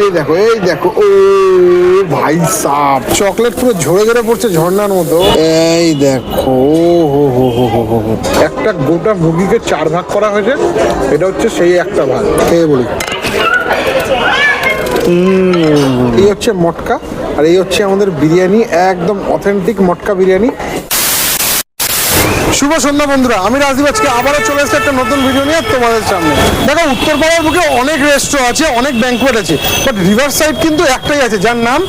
এই দেখো এই দেখো ও ভাই সাপ। চকলেট পুরো ঝরে ঝরে পড়ছে ঝর্ণার মতো। এই দেখো হো হো হো হো হো হো। একটা গোটা মুরগিকে চার ভাগ করা হয়েছে এটা হচ্ছে সেই একটা ভাগ। খেয়ে বলি। এই হচ্ছে মটকা আর এই হচ্ছে আমাদের বিরিয়ানি একদম অথেন্টিক মটকা বিরিয়ানি। শুভ সন্ধ্যা বন্ধুরা, আমি রাজদীপ আজকে আবারও চলে এসেছি একটা নতুন ভিডিও নিয়ে তোমাদের সামনে। দেখো, উত্তরপাড়ার বুকে অনেক রেস্ট্রো আছে, অনেক ব্যাঙ্কোয়েট আছে বাট রিভার সাইড কিন্তু একটাই আছে, যার নাম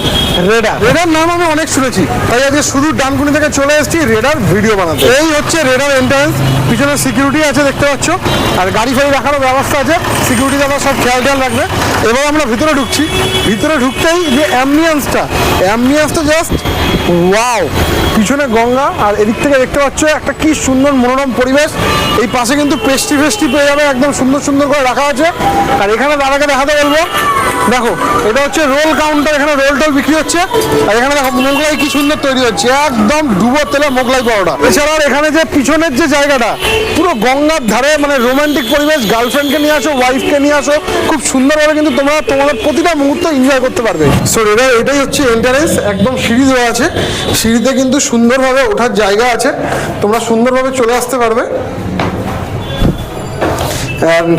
রেডার রেডার নাম আমি অনেক শুনেছি, তাই আজকে শুধু ডানকুনি থেকে চলে এসেছি রেডার ভিডিও বানাতে। এই হচ্ছে রেডার এন্ট্রান্স পিছনে সিকিউরিটি আছে, দেখতে পাচ্ছ, আর গাড়ি ফাড়ি রাখারও ব্যবস্থা আছে সিকিউরিটি দাদা সব খেয়াল খেয়াল রাখবে। এবার আমরা ভিতরে ঢুকছি, ভিতরে ঢুকতেই যে অ্যাম্বিয়েন্সটা অ্যাম্বিয়েন্সটা জাস্ট ওয়াও পিছনে গঙ্গা আর এদিক থেকে দেখতে পাচ্ছ একটা কি সুন্দর মনোরম পরিবেশ। এই পাশে কিন্তু পেস্টি ফেস্টি পেয়ে যাবে, একদম সুন্দর সুন্দর করে রাখা আছে। আর এখানে দাদাকে দেখাতে বলব। দেখো, এটা হচ্ছে রোল কাউন্টার, এখানে রোল টোল বিক্রি হচ্ছে। আর এখানে দেখো, মোগলাই কি সুন্দর তৈরি হচ্ছে। একদম ডুবো তেলে মোগলাই পাউডার এছাড়াও এখানে যে পিছনের যে জায়গাটা, পুরো গঙ্গার ধারে মানে রোমান্টিক পরিবেশ গার্লফ্রেন্ডকে নিয়ে আসো ওয়াইফকে নিয়ে আসো, খুব সুন্দরভাবে কিন্তু তোমরা তোমাদের প্রতিটা মুহূর্ত এনজয় করতে পারবে। সো এটা এটাই হচ্ছে এন্টারেন্স একদম সিঁড়ি দেওয়া আছে। সিঁড়িতে কিন্তু সুন্দরভাবে ওঠার জায়গা আছে। তোমরা সুন্দরভাবে চলে আসতে পারবে। অ্যান্ড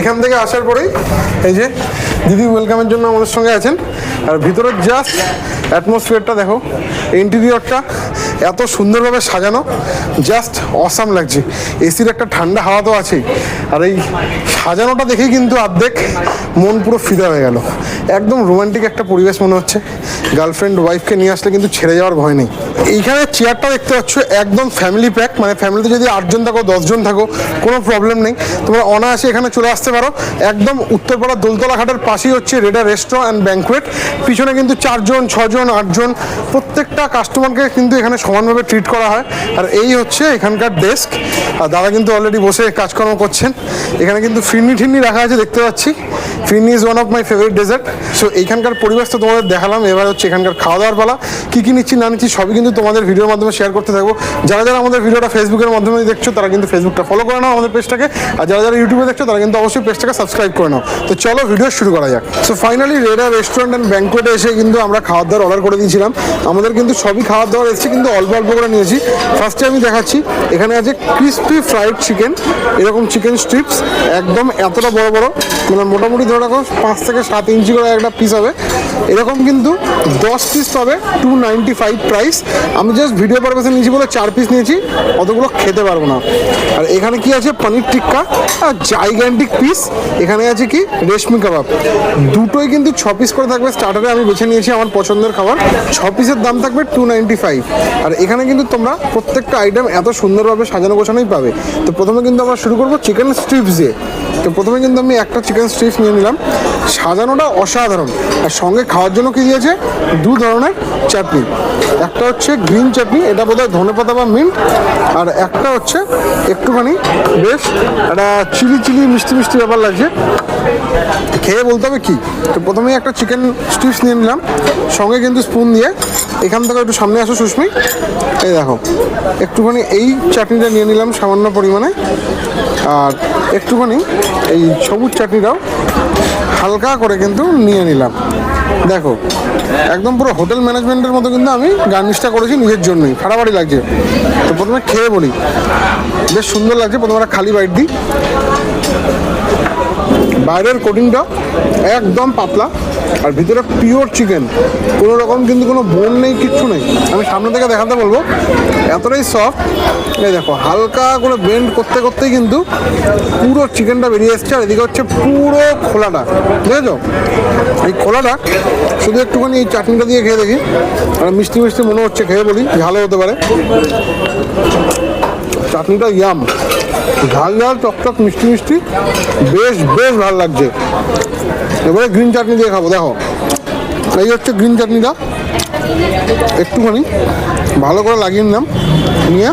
এখান থেকে আসার পরেই এই যে দিদি ওয়েলকামের জন্য আমাদের সঙ্গে আছেন। আর ভিতরের জাস্ট অ্যাটমসফিয়ারটা দেখো ইন্টেরিয়রটা এত সুন্দরভাবে সাজানো জাস্ট অসাম লাগছে। এসির একটা ঠান্ডা হাওয়া তো আছেই। আর এই সাজানোটা দেখেই কিন্তু অর্ধেক মন পুরো ফিদা হয়ে গেল। একদম রোমান্টিক একটা পরিবেশ মনে হচ্ছে। গার্লফ্রেন্ড ওয়াইফকে নিয়ে আসলে কিন্তু ছেড়ে যাওয়ার ভয় নেই। এইখানে চেয়ারটা দেখতে পাচ্ছ, একদম ফ্যামিলি প্যাক মানে ফ্যামিলিতে যদি আটজন থাকো, দশজন থাকো, কোনো প্রবলেম নেই। তোমরা অনায়াসে এখানে চলে আসতে পারো। একদম উত্তরপাড়া দোলতলা ঘাটের পাশেই হচ্ছে রেডার রেস্টুরেন্ট অ্যান্ড ব্যাঙ্কুয়েট পিছনে কিন্তু চারজন, ছজন, আটজন, প্রত্যেকটা কাস্টমারকে কিন্তু এখানে সমানভাবে ট্রিট করা হয়। আর এই হচ্ছে এখানকার ডেস্ক আর দাদা কিন্তু অলরেডি বসে কাজকর্ম করছেন। এখানে কিন্তু ফিরনি ঠিরনি রাখা আছে দেখতে পাচ্ছি। Phirni is one of my favourite dessert so এইখানকার পরিবেশ তো তোমাদের দেখালাম। এবার হচ্ছে এখানকার খাওয়া দাওয়ার পালা। কী কী নিচ্ছি, না নিচ্ছি, সবই কিন্তু তোমাদের ভিডিওর মাধ্যমে শেয়ার করতে থাকব। যারা যারা আমাদের ভিডিওটা ফেসবুকের মাধ্যমে দেখছ, তারা কিন্তু ফেসবুকটা ফলো করে নাও আমাদের পেজটাকে আর যারা যারা ইউটিউবে দেখছ, তারা কিন্তু অবশ্যই পেজটাকে সাবস্ক্রাইব করে নাও। তো চলো ভিডিও শুরু করা যাক। So finally Reda restaurant and ব্যাঙ্কোয়েটে এসে কিন্তু আমরা খাওয়ার দাওয়ার অর্ডার করে দিয়েছিলাম। আমাদের কিন্তু সবই খাওয়ার দাওয়ার এসেছে, কিন্তু অল্প অল্প করে নিয়েছি। ফার্স্টে আমি দেখাচ্ছি, এখানে আছে ক্রিসপি ফ্রাইড চিকেন এরকম চিকেন স্ট্রিপস একদম এতটা বড় বড় মানে মোটামুটি ধরে রাখো, পাঁচ থেকে সাত ইঞ্চি করে একটা পিস হবে। এরকম কিন্তু দশ পিস পাবে টু নাইনটি ফাইভ প্রাইস আমি জাস্ট ভিডিও পারপাসে নিয়েছি বলে চার পিস নিয়েছি, অতগুলো খেতে পারব না। আর এখানে কি আছে? পনির টিক্কা আর জাইগ্যান্টিক পিস এখানে আছে কি? রেশমি কাবাব। দুটোই কিন্তু ছ পিস করে থাকবে। স্টার্টারে আমি বেছে নিয়েছি আমার পছন্দের খাবার। ছ পিসের দাম থাকবে টু নাইনটি ফাইভ আর এখানে কিন্তু তোমরা প্রত্যেকটা আইটেম এত সুন্দরভাবে সাজানো গোছানোই পাবে। তো প্রথমে কিন্তু আমরা শুরু করব চিকেন স্ট্রিপস দিয়ে। তো প্রথমে কিন্তু আমি একটা চিকেন স্ট্রিপস নিয়ে নিলাম। সাজানোটা অসাধারণ। আর সঙ্গে খাওয়ার জন্য কী দিয়েছে? দু ধরনের চাটনি। একটা হচ্ছে গ্রিন চাটনি, এটা বোধহয় ধনে পাতা বা মিন্ট আর একটা হচ্ছে একটুখানি বেশ একটা চিলি চিলি মিষ্টি মিষ্টি ব্যাপার লাগছে। খেয়ে বলতে হবে কি? তো প্রথমেই একটা চিকেন স্টিপস নিয়ে নিলাম। সঙ্গে কিন্তু স্পুন দিয়ে এখান থেকে একটু সামনে আসো, সুস্মি। এই দেখো, একটুখানি এই চাটনিটা নিয়ে নিলাম সামান্য পরিমাণে। আর একটুখানি এই সবুজ চাটনিটাও হালকা করে কিন্তু নিয়ে নিলাম। দেখো, একদম পুরো হোটেল ম্যানেজমেন্টের মতো কিন্তু আমি গার্নিশটা করেছি নিজের জন্যই। ফাটাফাটি লাগছে। তো প্রথমে খেয়ে বলি। বেশ সুন্দর লাগছে, প্রথমে একটা খালি বাইট দিই। বাইরের কোটিংটা একদম পাতলা আর ভিতরে পিওর চিকেন কোনো রকম কিন্তু কোনো বোন নেই, কিচ্ছু নেই। আমি সামনে থেকে দেখাতে বলব, এতটাই সফট এই দেখো, হালকা করে বেন্ড করতে করতেই কিন্তু পুরো চিকেনটা বেরিয়ে এসছে, আর এদিকে হচ্ছে পুরো খোলাটা। বুঝেছ? এই খোলাটা শুধু একটুখানি এই চাটনিটা দিয়ে খেয়ে দেখি। আর মিষ্টি মিষ্টি মনে হচ্ছে, খেয়ে বলি ভালো হতে পারে। চাটনিটা ইয়াম ঝাল ঝাল চকচক মিষ্টি মিষ্টি। বেশ বেশ ভালো লাগছে। এবারে গ্রিন চাটনি দিয়ে খাব, দেখো। এই হচ্ছে গ্রিন চাটনিটা একটুখানি ভালো করে লাগিয়ে নিলাম। নিয়ে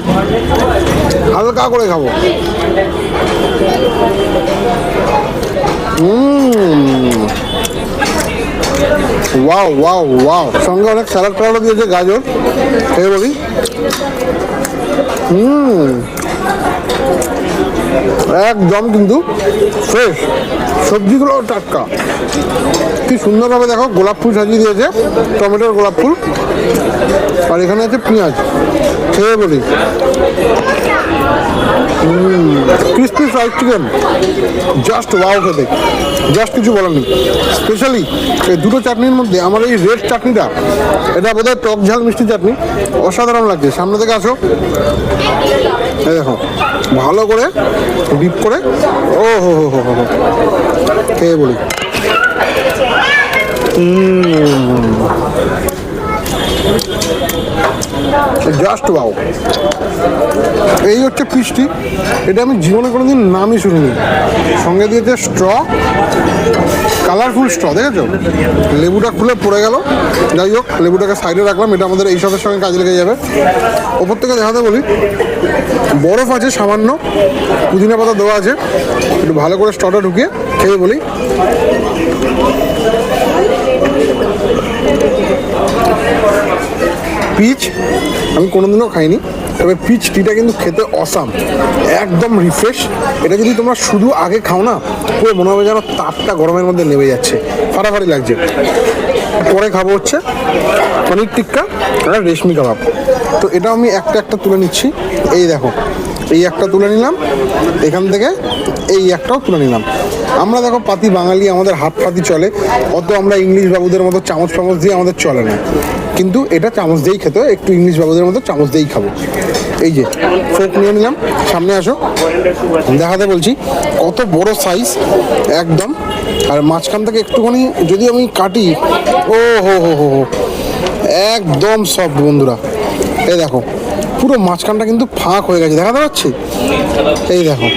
হালকা করে খাব। Wow wow wow. সঙ্গে অনেক স্যালাড টালাডও দিয়েছে, গাজর এই বলি হুম একদম কিন্তু ফ্রেশ সবজিগুলো টাটকা। কি সুন্দরভাবে দেখো, গোলাপ ফুল সাজিয়ে দিয়েছে, টমেটোর গোলাপ ফুল। আর এখানে আছে পেঁয়াজ, খেয়ে বলি। Crispy fried chicken just wow খেতে। জাস্ট কিছু বলার নেই। স্পেশালি এই দুটো চাটনির মধ্যে আমার এই রেড চাটনিটা, এটা বোধহয় টক ঝাল মিষ্টি চাটনি, অসাধারণ লাগছে। সামনে থেকে আসো। দেখো, ভালো করে ডিপ করে, ও হো হো হো হো হো। খেয়ে বলি। জাস্ট ওয়াও এই হচ্ছে পিসটি। এটা আমি জীবনে কোনোদিন নামই শুনিনি। সঙ্গে দিয়েছে স্ট্র। কালারফুল স্ট্র, দেখেছ? লেবুটা খুলে পড়ে গেল। যাই হোক, লেবুটাকে সাইডে রাখলাম। এটা আমাদের এই সবের সঙ্গে কাজে লেগে যাবে। ওপর থেকে দেখাতে বলি, বরফ আছে সামান্য। পুদিনা পাতা দেওয়া আছে। একটু ভালো করে স্টটা ঢুকিয়ে খেয়ে বলি। পিচ, আমি কোনোদিনও খাইনি, তবে পিচ টিটা কিন্তু খেতে অসাম একদম রিফ্রেশ এটা যদি তোমরা শুধু আগে খাও না, পুরো মনে হবে যেন তাপটা গরমের মধ্যে নেমে যাচ্ছে। ফাটাফাটি লাগছে। পরে খাব হচ্ছে পনির টিক্কা আর রেশমি কাবাব। তো এটা আমি একটা একটা তুলে নিচ্ছি। এই দেখো, এই একটা তুলে নিলাম। এখান থেকে এই একটাও তুলে নিলাম। আমরা দেখো পাতি বাঙালি, আমাদের হাত পাতি চলে। অত আমরা ইংলিশ বাবুদের মতো চামচ ফামচ দিয়ে আমাদের চলে না। কিন্তু এটা চামচ দিয়েই খেতে একটু ইংলিশ বাবুদের মতো চামচ দিয়েই খাব। এই যে, ফোক নিয়ে নিলাম, সামনে আসো। দেখাতে বলছি, কত বড় সাইজ একদম। আর মাঝখান থেকে একটুখানি যদি আমি কাটি, ও হো হো হো হো, একদম সব বন্ধুরা। এই দেখো পুরো মাঝখানটা কিন্তু ফাঁক হয়ে গেছে দেখাতে পাচ্ছি এই দেখো।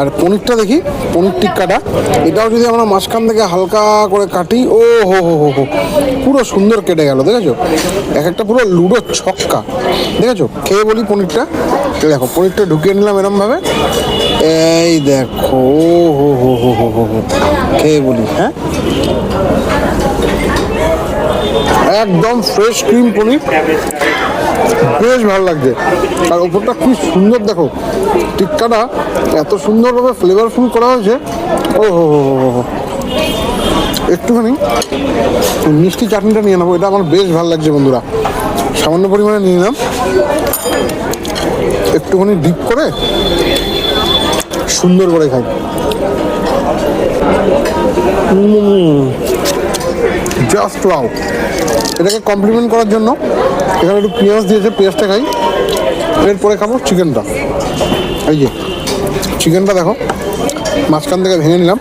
আর পনিরটা দেখি, পনির টিক্কাটা। এটাও যদি আমরা মাঝখান থেকে হালকা করে কাটি, ও হো হো হো হো। পুরো সুন্দর কেটে গেল, দেখেছ? এক একটা পুরো লুডো ছক্কা, দেখেছ? খেয়ে বলি পনিরটা? দেখো, পনিরটা ঢুকিয়ে নিলাম এরমভাবে। এই দেখো হো হো হো হো হো হো। খেয়ে বলি হ্যাঁ? একদম ফ্রেশ ক্রিম পনির। বেশ ভালো লাগছে। আর ওপরটা কি সুন্দর দেখো, টিক্কাটা এত সুন্দরভাবে ফ্লেভারফুল করা হয়েছে। ও হো হো হো হো একটুখানি মিষ্টি চাটনিটা নিয়ে নেব, এটা আমার বেশ ভালো লাগছে বন্ধুরা। সামান্য পরিমাণে নিয়ে নিলাম। একটুখানি ডিপ করে সুন্দর করে খাই। জাস্ট ওয়াও এটাকে কমপ্লিমেন্ট করার জন্য এখানে একটু পেঁয়াজ দিয়েছে, পেঁয়াজটা খাই। এরপরে খাব চিকেনটা এই যে চিকেনটা দেখো, মাঝখান থেকে ভেঙে নিলাম।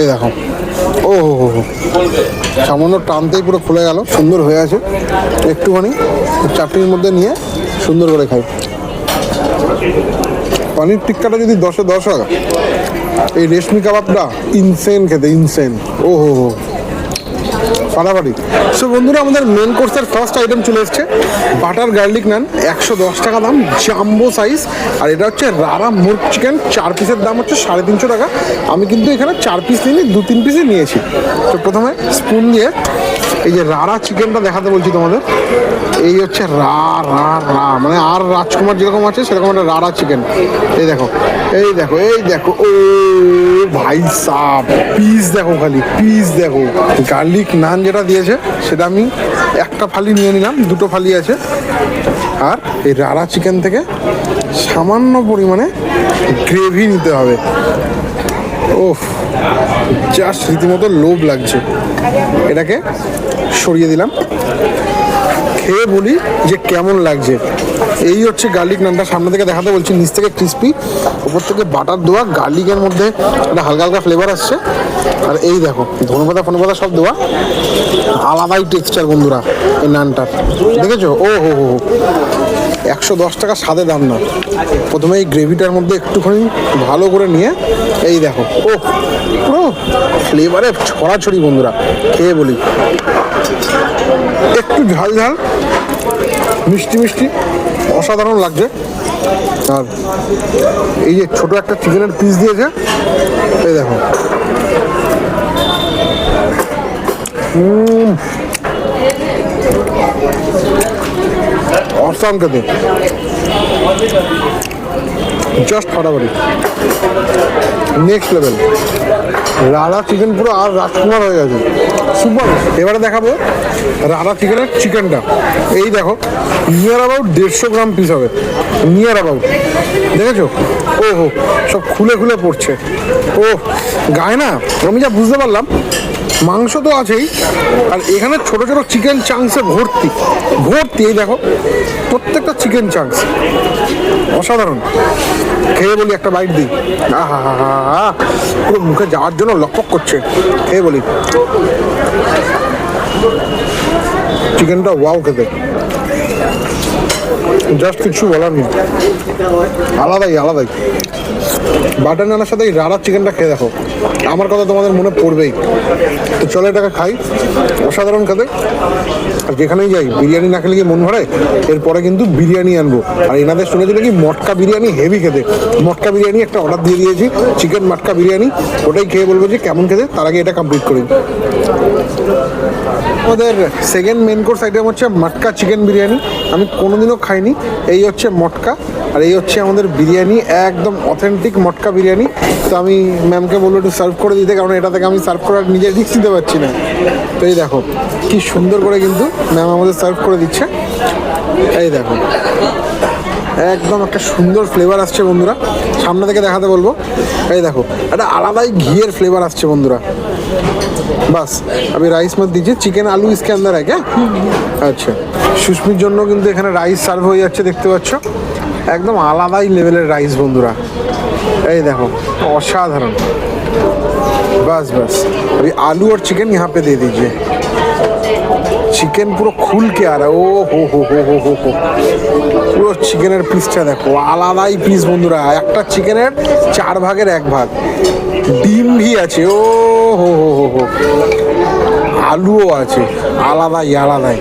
এই দেখো। ও, হো হো সামান্য টানতেই পুরো খুলে গেল, সুন্দর হয়ে আছে। একটুখানি, চাটনির মধ্যে নিয়ে সুন্দর করে খাই। পনির টিক্কাটা যদি দশে দশ হয়, এই রেশমি কাবাবটা ইনসেন খেতে ইনসেন ও, হো হো। ফাটাফাটি। সো বন্ধুরা, আমাদের মেন কোর্সের ফার্স্ট আইটেম চলে এসছে। বাটার গার্লিক নান একশো দশ টাকা দাম জাম্বো সাইজ আর এটা হচ্ছে রারা মুরগ চিকেন চার পিসের দাম হচ্ছে সাড়ে তিনশো টাকা। আমি কিন্তু এখানে চার পিস নিয়ে দু তিন পিসই নিয়েছি। তো প্রথমে স্পুন দিয়ে এই যে রারা চিকেনটা দেখাতে বলছি তোমাদের, এই হচ্ছে রা রা রা মানে আর রাজকুমার যেরকম আছে সেরকম একটা রারা চিকেন। এই দেখো এই দেখো এই দেখো, ও ভাই সাপ পিস দেখো খালি, পিস দেখো। গার্লিক নান যেটা দিয়েছে, সেটা আমি একটা ফালি নিয়ে নিলাম, দুটো ফালি আছে। আর এই রারা চিকেন থেকে সামান্য পরিমাণে গ্রেভি নিতে হবে। ওফ, জাস্ট রীতিমতো লোভ লাগছে। এটাকে সরিয়ে দিলাম। খেয়ে বলি যে কেমন লাগছে। এই হচ্ছে গার্লিক নানটা। সামনে থেকে দেখাতে বলছি, নিচ থেকে ক্রিস্পি উপর থেকে বাটার দেওয়া গার্লিকের মধ্যে একটা হালকা হালকা ফ্লেভার আসছে। আর এই দেখো, ধনেপাতা, ফনেপাতা সব দেওয়া। আলাদাই টেক্সচার বন্ধুরা, এই নানটার। দেখেছ? ও, হো হো হো। একশো দশ টাকা সাদে দাম না। প্রথমে এই গ্রেভিটার মধ্যে একটুখানি ভালো করে নিয়ে, এই দেখো ও পুরো ফ্লেভারে ছড়াছড়ি বন্ধুরা। খেয়ে বলি। একটু ঝাল ঝাল, মিষ্টি মিষ্টি, অসাধারণ লাগছে। আর এই যে ছোট একটা চিকেনের পিস দিয়েছে, এই দেখো। অসাম খেতে। জাস্ট ফাটাফাটি নেক্সট লেভেল রাড়া চিকেন পুরো আর রাজকুমার হয়ে গেছে। সুপার এবারে দেখাবো রাড়া চিকেনের চিকেনটা এই দেখো নিয়ার অ্যাবাউট দেড়শো গ্রাম পিস হবে। নিয়ার অ্যাবাউট দেখেছ? ও হো সব খুলে খুলে পড়ছে। ও গায়ে না? আমি যা বুঝতে পারলাম, মাংস তো আছেই, আর এখানে ছোট ছোট চিকেন চাংসে ভর্তি। ভর্তি, এই দেখো। প্রত্যেকটা চিকেন চাংস অসাধারণ। খেয়ে বলি একটা বাইট দিই। পুরো মুখে যাওয়ার জন্য লকপক করছে। খেয়ে বলি। চিকেনটা ওয়াও খেতে। জাস্ট কিছু বলার নেই। আলাদাই আলাদাই। বাটার নানার সাথে এই রাড়া চিকেনটা খেয়ে দেখো। আমার কথা তোমাদের মনে পড়বেই। তো চলো এটাকে খাই। অসাধারণ খেতে। আর যেখানেই যাই, বিরিয়ানি না খেলে কি মন ভরে? এরপরে কিন্তু বিরিয়ানি আনব। আর এনাদের শুনেছিল কি মটকা বিরিয়ানি হেভি খেতে? মটকা বিরিয়ানি একটা অর্ডার দিয়ে দিয়েছি। চিকেন মটকা বিরিয়ানি। ওটাই খেয়ে বলব যে কেমন খেতে, তার আগে এটা কমপ্লিট করি। আমাদের সেকেন্ড মেন কোর্স আইটেম হচ্ছে মটকা চিকেন বিরিয়ানি আমি কোনোদিনও খাইনি। এই হচ্ছে মটকা আর এই হচ্ছে আমাদের বিরিয়ানি একদম অথেন্টিক মটকা বিরিয়ানি তো আমি ম্যামকে বলব একটু সার্ভ করে দিতে, কারণ এটা থেকে আমি সার্ভ করার নিজে রিক্স দিতে পারছি না। তো এই দেখো, কি সুন্দর করে কিন্তু ম্যাম আমাদের সার্ভ করে দিচ্ছে। এই দেখো, একদম একটা সুন্দর ফ্লেভার আসছে বন্ধুরা। সামনে থেকে দেখাতে বলব। এই দেখো, একটা আলাদাই ঘিয়ের ফ্লেভার আসছে বন্ধুরা। বাস আমি রাইস মত দিচ্ছি চিকেন আলু ইসকে আন্দার है क्या আচ্ছা সুস্মির জন্য কিন্তু এখানে রাইস সার্ভ হয়ে যাচ্ছে দেখতে পাচ্ছ একদম আলাদাই লেভেলের রাইস বন্ধুরা এই দেখো অসাধারণ बस बस अभी आलू और चिकन यहाँ पे दे दीजिए চিকেন পুরো খুল কে আর ও হো হো হো হো হো হো পুরো চিকেনের পিসটা দেখো আলাদাই পিস বন্ধুরা একটা চিকেনের চার ভাগের এক ভাগ ডিম ভি আছে, ও হো হো হো হো। আলুও আছে, আলাদাই আলাদাই।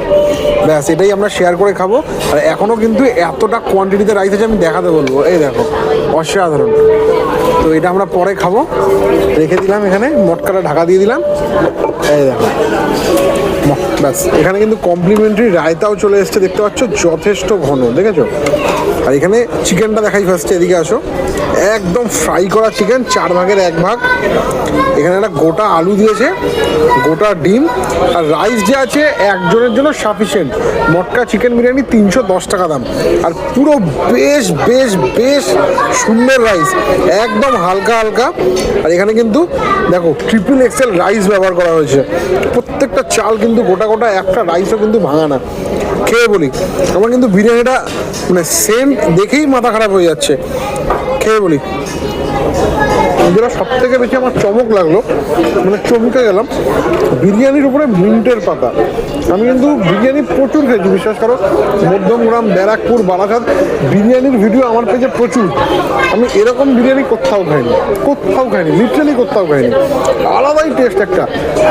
ব্যাস, এটাই আমরা শেয়ার করে খাব। আর এখনও কিন্তু এতটা কোয়ান্টিটিতে রাইস আছে, আমি দেখাতে বলব। এই দেখো, অসাধারণ। তো এটা আমরা পরে খাব। রেখে দিলাম এখানে, মটকাটা ঢাকা দিয়ে দিলাম। এই দেখো। ব্যাস, এখানে কিন্তু কমপ্লিমেন্টারি রায়তাও চলে এসছে, দেখতে পাচ্ছ? যথেষ্ট ঘন, দেখেছ? আর এখানে চিকেনটা দেখাই ফার্স্টে এদিকে আসো। একদম ফ্রাই করা চিকেন চার ভাগের এক ভাগ। এখানে একটা গোটা আলু দিয়েছে, গোটা ডিম, আর রাইস যে আছে, একজনের জন্য সাফিসিয়েন্ট মটকা চিকেন বিরিয়ানি তিনশো দশ টাকা দাম। আর পুরো বেশ বেশ বেশ সুন্দর রাইস একদম হালকা হালকা। আর এখানে কিন্তু দেখো ট্রিপল এক্সেল রাইস ব্যবহার করা হয়েছে। প্রত্যেকটা চাল কিন্তু গোটা গোটা, একটা রাইসও কিন্তু ভাঙা না। খেয়ে বলি, আমার কিন্তু বিরিয়ানিটা মানে সেন্ট দেখেই মাথা খারাপ হয়ে যাচ্ছে। খেয়ে বলি। যেটা সব থেকে বেশি আমার চমক লাগল। মানে চমকে গেলাম। বিরিয়ানির উপরে মিন্টের পাতা। আমি কিন্তু বিরিয়ানি প্রচুর খেয়েছি, বিশ্বাস করো। মধ্যমগ্রাম ব্যারাকপুর, বালাঘাট, বিরিয়ানির ভিডিও আমার পেজে প্রচুর। আমি এরকম বিরিয়ানি কোথাও খাইনি। কোথাও খাইনি লিটারালি কোথাও খাইনি। আলাদাই টেস্ট একটা।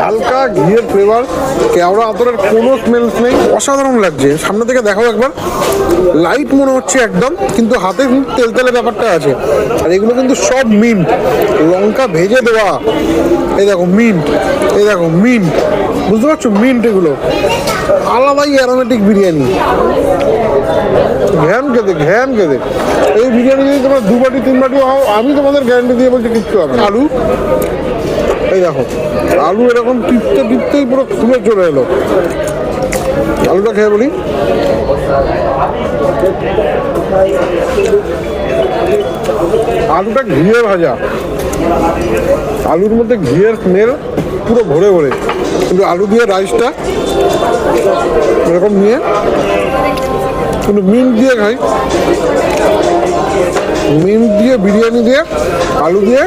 হালকা ঘিয়ের ফ্লেভার কেওড়া আতরের কোনো স্মেলস নেই। অসাধারণ লাগছে। সামনে থেকে দেখাও একবার। লাইট মনে হচ্ছে একদম, কিন্তু হাতে তেল তেলে ব্যাপারটা আছে। আর এগুলো কিন্তু সব মিন্ট লঙ্কা ভেজে দেওয়া। এই দেখো মিন্ট এই দেখো মিন্ট বুঝতে পারছ? মিন্ট এগুলো। আলাদাই অ্যারোমেটিক বিরিয়ানি। ঘ্যাম খেতে ঘ্যাম খেতে। এই বিরিয়ানি যদি তোমরা দু বাটি, তিন বাটি হও আমি তোমাদের গ্যারান্টি দিয়ে বলছি কিচ্ছু হবে। আলু? এই দেখো, আলু এরকম টিপতে টিপতেই পুরো খুলে চলে এলো। আলুটা খেয়ে বলি। আলুটা ঘিয়ে ভাজা। আলুর মধ্যে ঘিয়ের স্মেল পুরো ভরে ভরে। কিন্তু আলু দিয়ে রাইসটা এরকম নিয়ে কিন্তু মিন দিয়ে খাই। মিন দিয়ে, বিরিয়ানি দিয়ে, আলু দিয়ে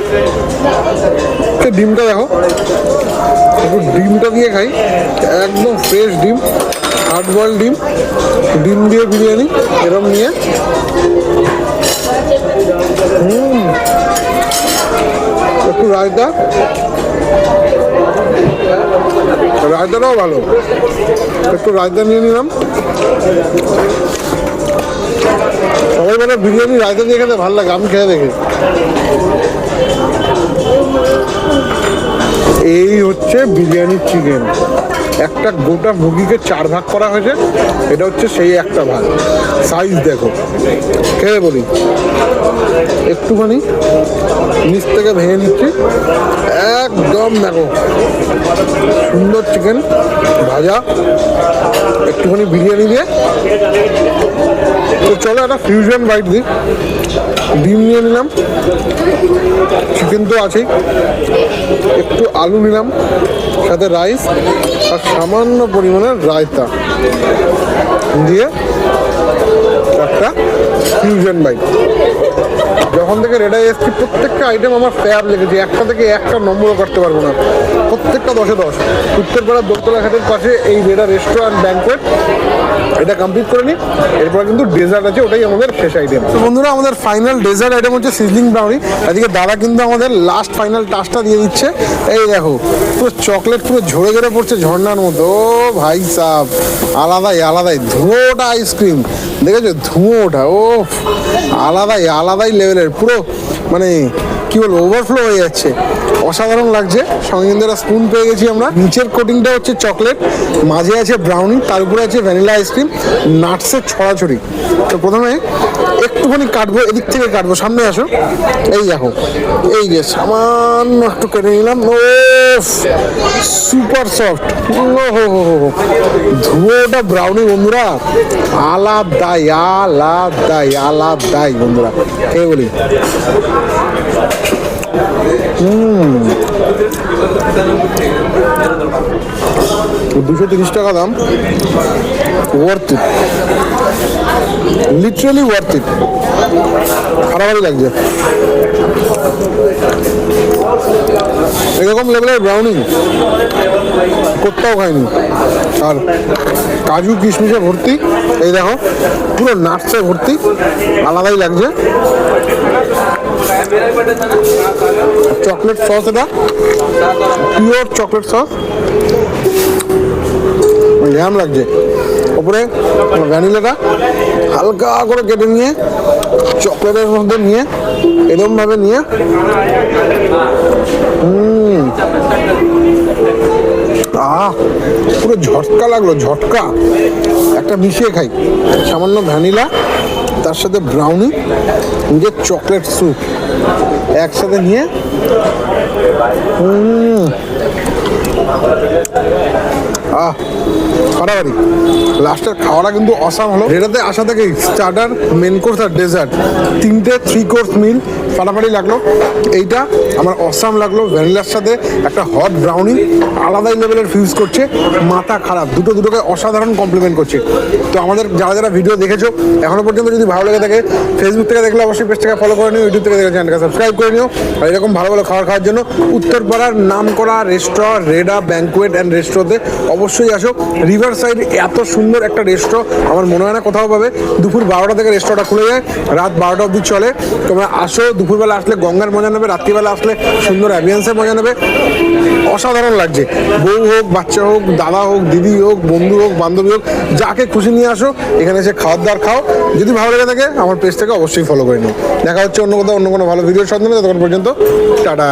ডিমটা দেখো। একটু ডিমটা দিয়ে খাই। একদম ফ্রেশ ডিম। হার্ড বয়েল ডিম ডিম দিয়ে বিরিয়ানি, এরম নিয়ে। হুম। একটু রায়তা। রায়তাটাও ভালো। একটু রায়তা নিয়ে নিলাম। সবাই মানে বিরিয়ানি, রায়তা দিয়ে খেতে ভালো লাগে, আমি খেয়ে দেখি। এই হচ্ছে বিরিয়ানি চিকেন। একটা গোটা মুরগিকে চার ভাগ করা হয়েছে। এটা হচ্ছে সেই একটা ভাগ। সাইজ দেখো। খেয়ে বলি। একটুখানি নিচ থেকে ভেঙে নিচ্ছি। একদম দেখো, সুন্দর চিকেন ভাজা, একটুখানি বিরিয়ানি দিয়ে। তো চলো একটা ফিউশন বাইট দিই। ডিম নিয়ে নিলাম চিকেন তো আছেই। একটু আলু নিলাম, সাথে রাইস আর সামান্য পরিমাণে রায়তা দিয়ে একটা ফিউশন বাইট যখন থেকে রেডাই এসছি, প্রত্যেকটা আইটেম আমার ফ্যাব লেগেছে। একটা থেকে একটা নম্বরও করতে পারব না। প্রত্যেকটা দশে দশ। উত্তরপাড়ার দোতলা ঘাটের পাশে এই রেডা রেস্টুরেন্ট ব্যাঙ্কোয়েট এটা কমপ্লিট করে নিই এরপরে কিন্তু ডেজার্ট আছে, ওটাই আমাদের ফ্রেশ আইটেম তো বন্ধুরা, আমাদের ফাইনাল ডেজার্ট আইটেম হচ্ছে সিজলিং ব্রাউনি এদিকে দাদা কিন্তু আমাদের লাস্ট ফাইনাল টাচটা দিয়ে দিচ্ছে। এই দেখো, পুরো চকলেট পুরো ঝরে ঝরে পড়ছে ঝর্ণার মতো ও ভাই সাহ আলাদাই আলাদাই, ধুঁয়োটা আইসক্রিম দেখেছ? ধুঁয়োটা ও আলাদাই আলাদাই লেভেলের পুরো মানে কি বলব ওভারফ্লো হয়ে যাচ্ছে। অসাধারণ লাগছে। সঙ্গে স্পুন পেয়ে গেছি আমরা। নিচের কোটিংটা হচ্ছে চকলেট মাঝে আছে ব্রাউনি তার উপরে আছে ভ্যানিলা আইসক্রিম নাটসের ছড়াছড়ি। তো প্রথমে একটুখানি কাটবো, এদিক থেকে কাটবো, সামনে আসো। এই দেখো, এই যে সামান্য একটু কেটে নিলাম। ও সুপার সফট ও হো হো হো ধুয়োটা ব্রাউনি বন্ধুরা। আলাদাই আলাদাই আলাদাই, বন্ধুরা। কে বলি। দুশো তিরিশ টাকা দাম। Worth it literally worth it খারাপই লাগছে। এরকম লেভেলের ব্রাউনি কোথাও খাইনি। আর কাজু কিশমিশে ভর্তি। এই দেখো, পুরো নাটসে ভর্তি। আলাদাই লাগছে। চকলেট সস এটা? Pure chocolate sauce? ল্যাম লাগছে। ওপরে ভ্যানিলাটা হালকা করে কেটে নিয়ে, চকলেটের মধ্যে নিয়ে এরকমভাবে নিয়ে। পুরো ঝটকা লাগল, ঝটকা। একটা মিশিয়ে খাই। সামান্য ভ্যানিলা তার সাথে ব্রাউনি যে চকলেট স্যুপ একসাথে নিয়ে। আহ, ফাটাফাটি। লাস্টের খাওয়াটা কিন্তু অসাম হলো। এটাতে আসা থেকে স্টার্টার মেন কোর্স আর ডেজার্ট তিনটে থ্রি কোর্স মিল ফাটাফাটি লাগল। এইটা আমার অসাম লাগল ভ্যানিলার সাথে একটা হট ব্রাউনি আলাদাই লেভেলের ফিউজ করছে, মাথা খারাপ, দুটো দুটোকে অসাধারণ কমপ্লিমেন্ট করছে। তো আমাদের যারা যারা ভিডিও দেখেছ, এখনও পর্যন্ত যদি ভালো লেগে থাকে ফেসবুক থেকে দেখলে অবশ্যই পেজটাকে ফলো করে নিও ইউটিউব থেকে দেখলে চ্যানেলকে সাবস্ক্রাইব করে নিও। আর এরকম ভালো ভালো খাবার খাওয়ার জন্য উত্তরপাড়ার নাম করা রেস্টুরেন্ট রেডা ব্যাঙ্কুয়েট অ্যান্ড রেস্টুরেন্টে অবশ্যই আসো। রিভার সাইড এত সুন্দর একটা রেস্ট্রো আমার মনে হয় না কোথাও পাবে। দুপুর বারোটা থেকে রেস্টুরেন্টটা খুলে যায়, রাত বারোটা অবধি চলে। তোমরা আসো দুপুরবেলা আসলে, গঙ্গার মজা নেবে, রাত্রিবেলা আসলে সুন্দর অ্যাম্বিয়েন্সের মজা নেবে। অসাধারণ লাগছে। বউ হোক, বাচ্চা হোক, দাদা হোক, দিদি হোক, বন্ধু হোক, বান্ধবী হোক, যাকে খুশি নিয়ে আসো, এখানে এসে খাওয়ার দাওয়ার খাও। যদি ভালো লেগে থাকে, আমার পেজটাকে অবশ্যই ফলো করে নিও। দেখা হচ্ছে অন্য কোথাও, অন্য কোনো ভালো ভিডিওর সন্ধানে ততক্ষণ পর্যন্ত, টাটা।